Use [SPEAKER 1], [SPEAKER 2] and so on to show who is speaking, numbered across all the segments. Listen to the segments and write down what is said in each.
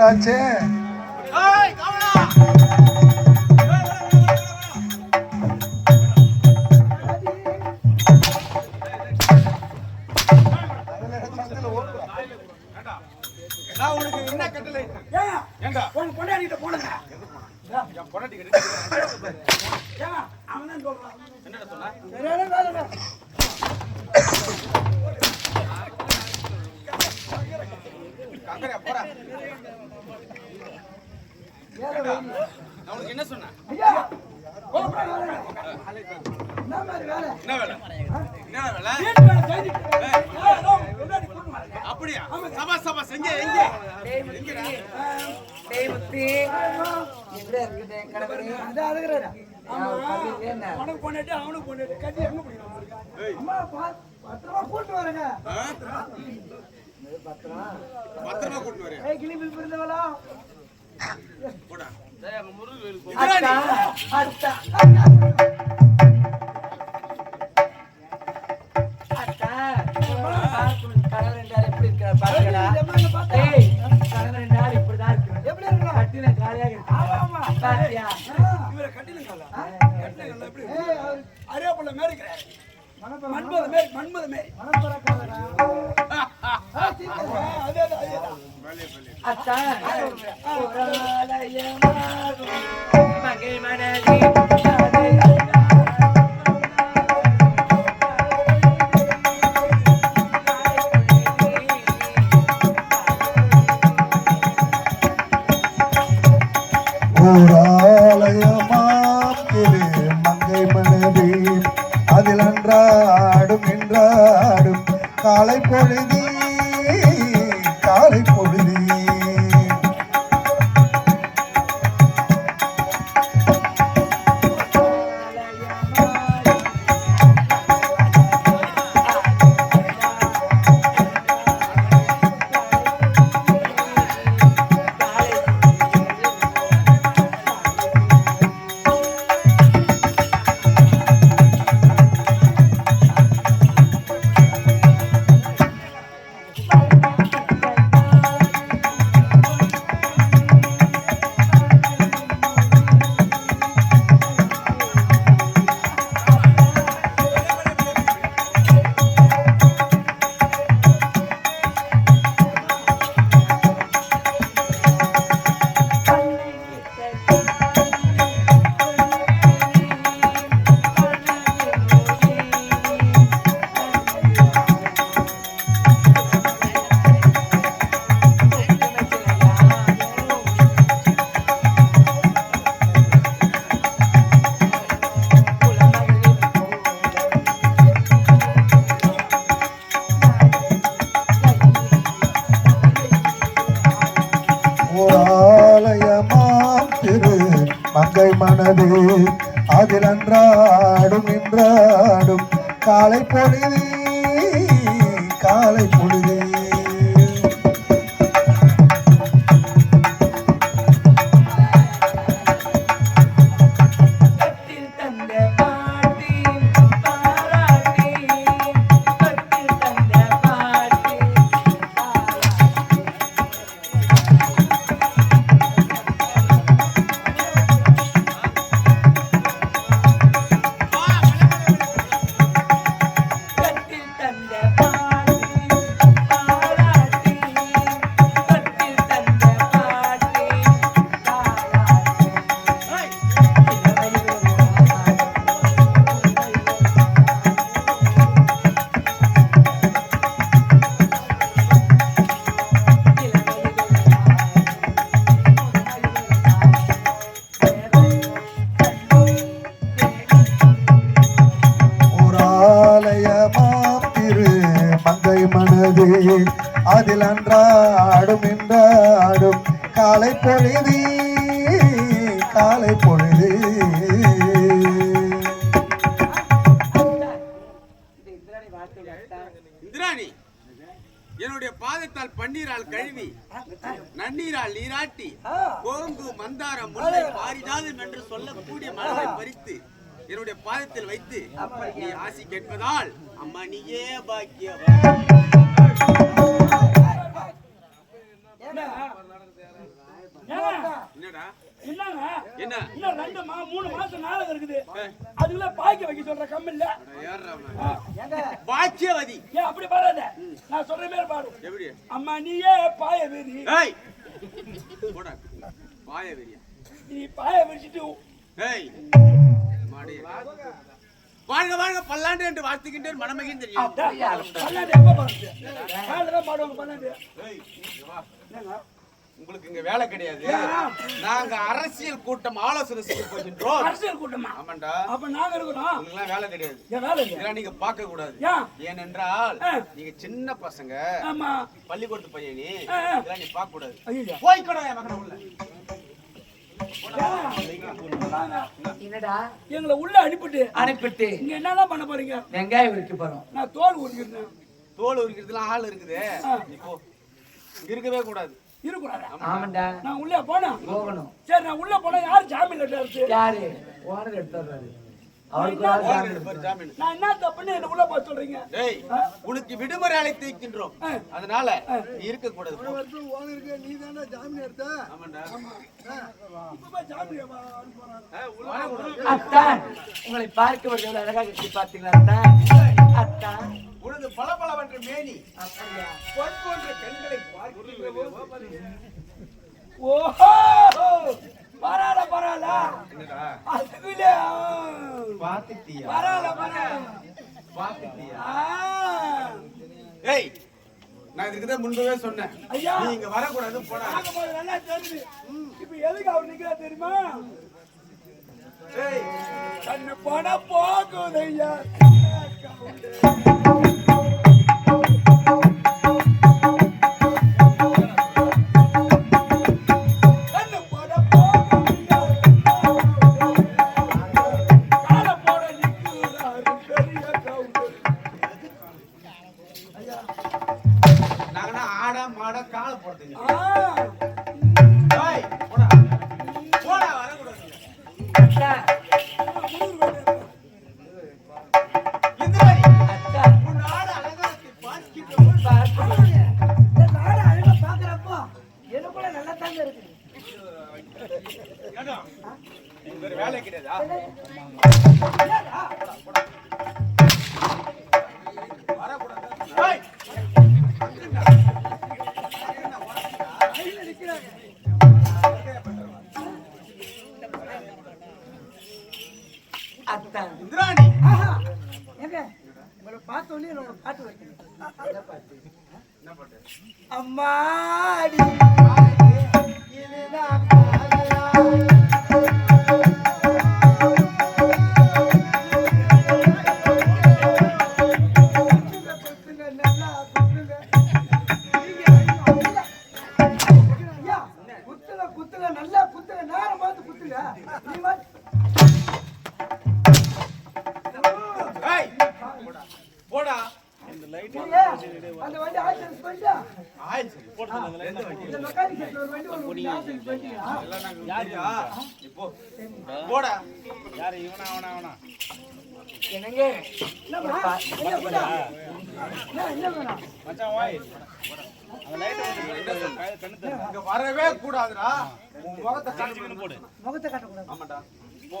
[SPEAKER 1] என்னடாச்சே
[SPEAKER 2] ஏய் கவலா நான் உனக்கு என்ன கட்டளை
[SPEAKER 3] ஏன்
[SPEAKER 2] ஏண்டா
[SPEAKER 3] உன் பொண்டாடிட்ட போனங்க
[SPEAKER 2] என் பொண்டாட்டி கிட்ட
[SPEAKER 3] ஏன் அவன் தான்
[SPEAKER 2] சொன்னா? என்ன
[SPEAKER 3] வாங்க.
[SPEAKER 2] அப்படியா? சபா சபா செஞ்ச எங்க?
[SPEAKER 3] உனக்கு பொண்டாட்டி, அவனுக்கு பொண்டாட்டி. கட்டி எங்க பிடிக்கணும் உங்களுக்கு? அம்மா, பா- பத்திரமா கூட்டு வரேங்க.
[SPEAKER 4] பத்திரம்.
[SPEAKER 2] கூட்டு வரேன்.
[SPEAKER 3] ஏய், கிளி பில் பிறந்தவளா?
[SPEAKER 4] அத்தா, பார்க்கணும், கணவர் என்றால் எப்படி இருக்கிறார் பாருங்களா? கணவர் என்றால் இப்படிதான் இருக்கிறார்.
[SPEAKER 3] எப்படி இருக்கிறான்?
[SPEAKER 4] கட்டின காலியாக இருக்கிறார்.
[SPEAKER 3] ஆமா.
[SPEAKER 4] பாத்தியா?
[SPEAKER 3] இவரை கட்டிலுங்களா? கட்டிலுங்களா எப்படி? ஏய், அவர் அரியாப்புல மாரி இருக்கிறாரு. மன்மத மாரி, மன்மத மாரி. ஆ, சீக்கிரம். ஆ, அதேதான், அதேதான்.
[SPEAKER 4] அத்தா, புகழாலயமாகும் மங்கை மனதில் அதை
[SPEAKER 1] ஓராலயமாம் Bye. அதில் அன்றாடும் இன்றாடும் காலை பொழுது
[SPEAKER 2] பன்னீரால் கழுவி நன்னீரால் நீராட்டி கோங்கு மந்தாரம் முல்லை பாரிஜாதம் என்று சொல்லக்கூடிய மலரை பறித்து என்னுடைய பாதத்தில் வைத்து நீ ஆசி கேட்பதால் அம்மா நீயே பாக்கியம்
[SPEAKER 3] என்னங்க
[SPEAKER 2] என்ன?
[SPEAKER 3] இன்னும் ரெண்டு மா மூணு மாசம் நாளகம் இருக்குது. அதுக்குள்ள பாய்க்க வைக்க சொல்ற கம்மில்ல.
[SPEAKER 2] பாக்கியவதி.
[SPEAKER 3] ஏன் அப்படி பாடாத நான் சொல்ற மாதிரி பாடு.
[SPEAKER 2] எப்படி
[SPEAKER 3] அம்மா நீயே பாய வெறி
[SPEAKER 2] ஏய்! போடா. வாய வெறியா
[SPEAKER 3] நீ பாய வெறிச்சிட்டு
[SPEAKER 2] ஏய்! மாடி. வாழ்க வாழ்க. பல்லாண்டு என்று வாழ்த்துகின்றேன். மனமகின் தெரியும்.
[SPEAKER 3] பல்லாண்டு எப்ப பாடுவாங்க பல்லாண்டு.
[SPEAKER 2] ஏய், வா. உங்களுக்கு இங்க வேலை கிடையாது. நாங்க அரசியல் கூட்டம் ஆலோசனை செய்ய போகின்றோம்.
[SPEAKER 3] அரசியல் கூட்டமா?
[SPEAKER 2] ஆமாண்டா.
[SPEAKER 3] அப்ப நாங்க இருக்கிறோம்
[SPEAKER 2] உங்களுக்குலாம் வேலை கிடையாது. இதெல்லாம் நீங்க பார்க்க கூடாது
[SPEAKER 3] ஏன்
[SPEAKER 2] ஏனென்றால். நீங்க சின்ன பசங்க.
[SPEAKER 3] ஆமா.
[SPEAKER 2] பள்ளிக்கூடத்து பையன். இதெல்லாம் நீ பார்க்க கூடாது
[SPEAKER 3] ஐயா
[SPEAKER 2] போய்க்கடா என் மகனை உள்ள.
[SPEAKER 4] என்னடா?
[SPEAKER 3] எங்களை உள்ள அனுப்பிட்டு
[SPEAKER 4] அனுப்பிட்டு.
[SPEAKER 3] நீங்க என்னெல்லாம் பண்ண போறீங்க?
[SPEAKER 4] வெங்காயம் உரிக்க போறோம்.
[SPEAKER 3] நான் தோல் உரிக்கிறேன்
[SPEAKER 2] தோல் உரிக்கிறதுலாம் ஆள் இருக்குது. நீ போ. இங்க இருக்கவே கூடாது.
[SPEAKER 3] இருக்கக்கூடாதா?
[SPEAKER 4] ஆமாண்டா.
[SPEAKER 3] நான் உள்ளே போனா?
[SPEAKER 4] போகணும்.
[SPEAKER 3] சரி நான் உள்ள போனா யார் ஜாமீன் லெட்டர் எடுத்து
[SPEAKER 4] யாரு? ஓனர் எடுத்துறாரு. அவருக்கு ஒரு ஆள்
[SPEAKER 2] போங்க,
[SPEAKER 4] ஜாமீன்
[SPEAKER 2] ரெண்டு பேரும் ஜாமீன்.
[SPEAKER 3] நான் என்ன தப்புன்னு என்ன உள்ள போக சொல்றீங்க?
[SPEAKER 2] டேய் உனக்கு விடுமுறை அழைத்து வைக்கின்றோம். அதனால நீ இருக்க கூடாது
[SPEAKER 4] உங்களை பார்க்க அழகாக பார்த்தீங்களா அத்தான் அத்தான்
[SPEAKER 2] உனது பளபளவென்ற மேனி
[SPEAKER 4] அப்படியா?
[SPEAKER 2] பொன் போன்ற கண்களை பார்க்கிறோம்
[SPEAKER 3] ஓஹோ! பரவாயில்ல பரவாயில்ல.
[SPEAKER 2] என்னடா?
[SPEAKER 3] அதுக்குள்ளே ஆ.
[SPEAKER 2] பாத்துட்டியா
[SPEAKER 3] பரவாயில்ல பரவாயில்ல.
[SPEAKER 2] பாத்துட்டியா
[SPEAKER 3] ஆ.
[SPEAKER 2] ஏய் நான் இதுக்கு தான் முன்பவே சொன்னேன்.
[SPEAKER 3] ஐயா.
[SPEAKER 2] நீ இங்க வரக்கூடாது போடா.
[SPEAKER 3] பார்க்கும்போது நல்லா தெரியுது. இப்ப எதுக்கு அவர் நிக்கிறா தெரியுமா?
[SPEAKER 2] ஏய்.
[SPEAKER 3] கண்ணு போனா போகுது ஐயா.
[SPEAKER 2] மாடி
[SPEAKER 4] என்னங்க
[SPEAKER 2] வரவே கூடாதுடா முகத்தை காட்டு போடு
[SPEAKER 3] முகத்தை காட்டக்கூடாது.
[SPEAKER 2] ஆமாடா போ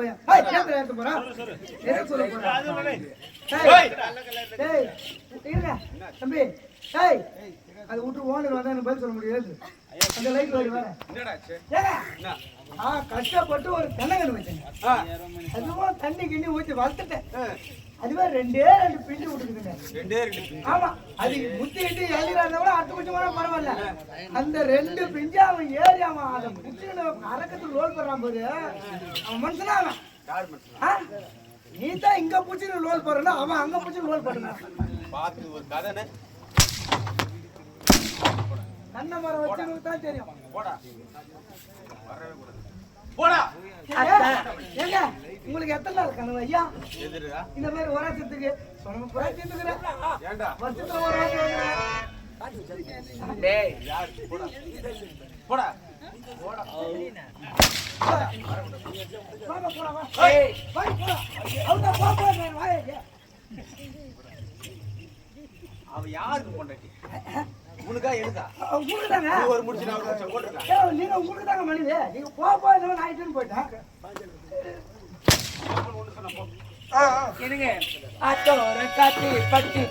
[SPEAKER 5] பையன் ஹேய் ஏத்துல ஏத்த போறா என்ன சொல்ல போறா. டேய் டேய் இருங்க. தம்பி டேய் அது விட்டு ஓனர் வந்தா பதில் சொல்ல முடியாது. அந்த லைட் வரி வர ஏங்க ஆ கஷ்டப்பட்டு ஒரு தென்னங்கன்று வச்சேங்க அதுவும் தண்ணி கிண்ணி ஊத்தி வளர்த்துட்டேன். அதுவே ரெண்டே ரெண்டு பிஞ்சு விட்டுருக்குங்க
[SPEAKER 2] ரெண்டே ரெண்டு
[SPEAKER 5] ஆமா அது முத்தி கிட்டி எழுதினா கூட அடுத்த கொஞ்சம் கூட பரவாயில்ல. அந்த ரெண்டு பிஞ்சு அவன் ஏறி அவன் அதை புடிச்சுன்னு அரக்கத்துக்கு லோல் போடுறான் போது அவன் மனுஷனா அவன்? நீ தான் இங்க புடிச்சு லோல் போடுறா அவன் அங்க புடிச்சு லோல் போடுறான்
[SPEAKER 2] பார்த்து ஒரு கதைன்னு.
[SPEAKER 5] கண்ண மரம் வச்சு தான் தெரியும்.
[SPEAKER 2] போடா. வரவே கூடாது போடா
[SPEAKER 5] ஏங்க உங்களுக்கு எத்தனை நாள் கனவு ஐயா? இந்த மாதிரி ஒரு வருஷத்துக்கு சொன்ன புறா தீர்த்துக்கிறேன்
[SPEAKER 2] ஏண்டா?
[SPEAKER 5] வருஷத்துல
[SPEAKER 2] போடா. போடா. அவ யாருக்கு பொண்டாட்டி? உனக்கா எனக்கா?
[SPEAKER 5] உங்களுக்கு தாங்க
[SPEAKER 2] ஒரு முடிச்சு நான்
[SPEAKER 5] நீங்க உங்களுக்கு தாங்க மனித நீங்க போ போ இந்த நான் ஆயிட்டுன்னு போயிட்டேன்.
[SPEAKER 2] ஒண்ணு சொன்ன போ
[SPEAKER 5] ஆ
[SPEAKER 1] காத்தி பட்டி